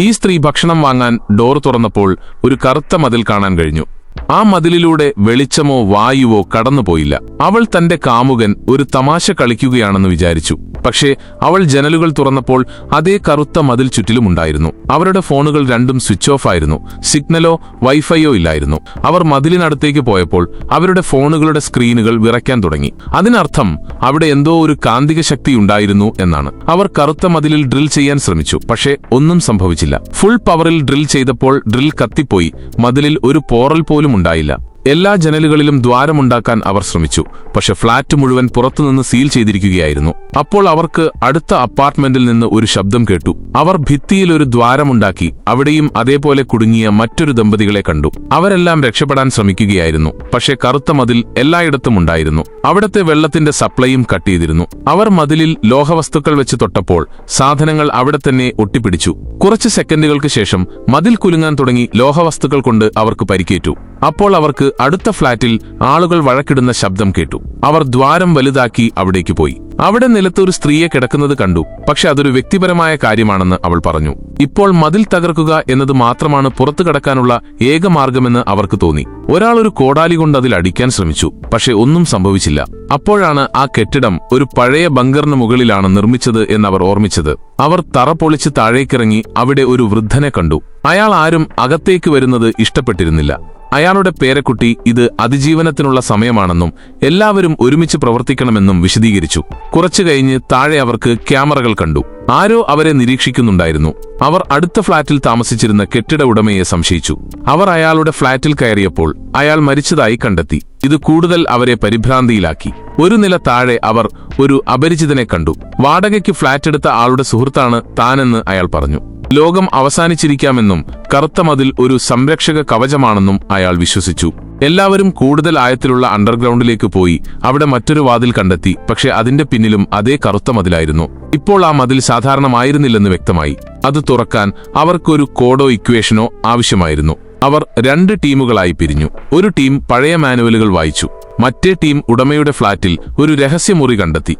ഈ സ്ത്രീ ഭക്ഷണം വാങ്ങാൻ ഡോർ തുറന്നപ്പോൾ ഒരു കറുത്ത മതിൽ കാണാൻ കഴിഞ്ഞു. ആ മതിലിലൂടെ വെളിച്ചമോ വായുവോ കടന്നുപോയില്ല. അവൾ തന്റെ കാമുകൻ ഒരു തമാശ കളിക്കുകയാണെന്ന് വിചാരിച്ചു. പക്ഷേ അവൾ ജനലുകൾ തുറന്നപ്പോൾ അതേ കറുത്ത മതിൽ ചുറ്റിലുമുണ്ടായിരുന്നു അവരുടെ ഫോണുകൾ രണ്ടും സ്വിച്ച് ഓഫ് ആയിരുന്നു. സിഗ്നലോ വൈഫൈയോ ഇല്ലായിരുന്നു. അവർ മതിലിനടുത്തേക്ക് പോയപ്പോൾ അവരുടെ ഫോണുകളുടെ സ്ക്രീനുകൾ വിറയ്ക്കാൻ തുടങ്ങി. അതിനർത്ഥം അവിടെ എന്തോ ഒരു കാന്തിക ശക്തി ഉണ്ടായിരുന്നു എന്നാണ്. അവർ കറുത്ത മതിലിൽ ഡ്രിൽ ചെയ്യാൻ ശ്രമിച്ചു. പക്ഷേ ഒന്നും സംഭവിച്ചില്ല. ഫുൾ പവറിൽ ഡ്രിൽ ചെയ്തപ്പോൾ ഡ്രിൽ കത്തിപ്പോയി. മതിലിൽ ഒരു പോറൽ പോലും ഉണ്ടായില്ല. എല്ലാ ജനലുകളിലും ദ്വാരമുണ്ടാക്കാൻ അവർ ശ്രമിച്ചു. പക്ഷെ ഫ്ളാറ്റ് മുഴുവൻ പുറത്തുനിന്ന് സീൽ ചെയ്തിരിക്കുകയായിരുന്നു. അപ്പോൾ അവർക്ക് അടുത്ത അപ്പാർട്ട്മെന്റിൽ നിന്ന് ഒരു ശബ്ദം കേട്ടു. അവർ ഭിത്തിയിൽ ഒരു ദ്വാരമുണ്ടാക്കി. അവിടെയും അതേപോലെ കുടുങ്ങിയ മറ്റൊരു ദമ്പതികളെ കണ്ടു. അവരെല്ലാം രക്ഷപ്പെടാൻ ശ്രമിക്കുകയായിരുന്നു. പക്ഷെ കറുത്ത മതിൽ എല്ലായിടത്തും ഉണ്ടായിരുന്നു. അവിടത്തെ വെള്ളത്തിന്റെ സപ്ലൈയും കട്ട് ചെയ്തിരുന്നു. അവർ മതിലിൽ ലോഹവസ്തുക്കൾ വെച്ച് തൊട്ടപ്പോൾ സാധനങ്ങൾ അവിടെ തന്നെ ഒട്ടിപ്പിടിച്ചു. കുറച്ച് സെക്കൻഡുകൾക്ക് ശേഷം മതിൽ കുലുങ്ങാൻ തുടങ്ങി ലോഹവസ്തുക്കൾ കൊണ്ട് അവർക്ക് പരിക്കേറ്റു. അപ്പോൾ അവർക്ക് അടുത്ത ഫ്ളാറ്റിൽ ആളുകൾ വഴക്കിടുന്ന ശബ്ദം കേട്ടു. അവർ ദ്വാരം വലുതാക്കി അവിടേക്ക് പോയി. അവിടെ നിലത്ത് ഒരു സ്ത്രീയെ കിടക്കുന്നത് കണ്ടു. പക്ഷെ അതൊരു വ്യക്തിപരമായ കാര്യമാണെന്ന് അവൾ പറഞ്ഞു. ഇപ്പോൾ മതിൽ തകർക്കുക എന്നത് മാത്രമാണ് പുറത്തു കടക്കാനുള്ള ഏക മാർഗമെന്ന് അവർക്ക് തോന്നി. ഒരാൾ ഒരു കോടാലി കൊണ്ട് അതിൽ അടിക്കാൻ ശ്രമിച്ചു പക്ഷെ ഒന്നും സംഭവിച്ചില്ല. അപ്പോഴാണ് ആ കെട്ടിടം ഒരു പഴയ ബങ്കറിന് മുകളിലാണ് നിർമ്മിച്ചത് എന്നവർ ഓർമ്മിച്ചത്. അവർ തറ പൊളിച്ച് താഴേക്കിറങ്ങി അവിടെ ഒരു വൃദ്ധനെ കണ്ടു. അയാൾ ആരും അകത്തേക്ക് വരുന്നത് ഇഷ്ടപ്പെട്ടിരുന്നില്ല. അയാളുടെ പേരക്കുട്ടി ഇത് അതിജീവനത്തിനുള്ള സമയമാണെന്നും എല്ലാവരും ഒരുമിച്ച് പ്രവർത്തിക്കണമെന്നും വിശദീകരിച്ചു. കുറച്ചു കഴിഞ്ഞ് താഴെ അവർക്ക് ക്യാമറകൾ കണ്ടു. ആരോ അവരെ നിരീക്ഷിക്കുന്നുണ്ടായിരുന്നു. അവർ അടുത്ത ഫ്ളാറ്റിൽ താമസിച്ചിരുന്ന കെട്ടിട ഉടമയെ സംശയിച്ചു. അവർ അയാളുടെ ഫ്ളാറ്റിൽ കയറിയപ്പോൾ അയാൾ മരിച്ചതായി കണ്ടെത്തി. ഇത് കൂടുതൽ അവരെ പരിഭ്രാന്തിയിലാക്കി. ഒരു നില താഴെ അവർ ഒരു അപരിചിതനെ കണ്ടു. വാടകയ്ക്ക് ഫ്ളാറ്റ് എടുത്ത ആളുടെ സുഹൃത്താണ് താനെന്ന് അയാൾ പറഞ്ഞു. ലോകം അവസാനിച്ചിരിക്കാമെന്നും കറുത്ത മതിൽ ഒരു സംരക്ഷക കവചമാണെന്നും അയാൾ വിശ്വസിച്ചു. എല്ലാവരും കൂടുതൽ ആയത്തിലുള്ള അണ്ടർഗ്രൗണ്ടിലേക്ക് പോയി അവിടെ മറ്റൊരു വാതിൽ കണ്ടെത്തി പക്ഷേ അതിന്റെ പിന്നിലും അതേ കറുത്ത മതിലായിരുന്നു. ഇപ്പോൾ ആ മതിൽ സാധാരണമായിരുന്നില്ലെന്ന് വ്യക്തമായി. അത് തുറക്കാൻ അവർക്കൊരു കോഡോ ഇക്വേഷനോ ആവശ്യമായിരുന്നു. അവർ രണ്ട് ടീമുകളായി പിരിഞ്ഞു. ഒരു ടീം പഴയ മാനുവലുകൾ വായിച്ചു. മറ്റേ ടീം ഉടമയുടെ ഫ്ളാറ്റിൽ ഒരു രഹസ്യമുറി കണ്ടെത്തി.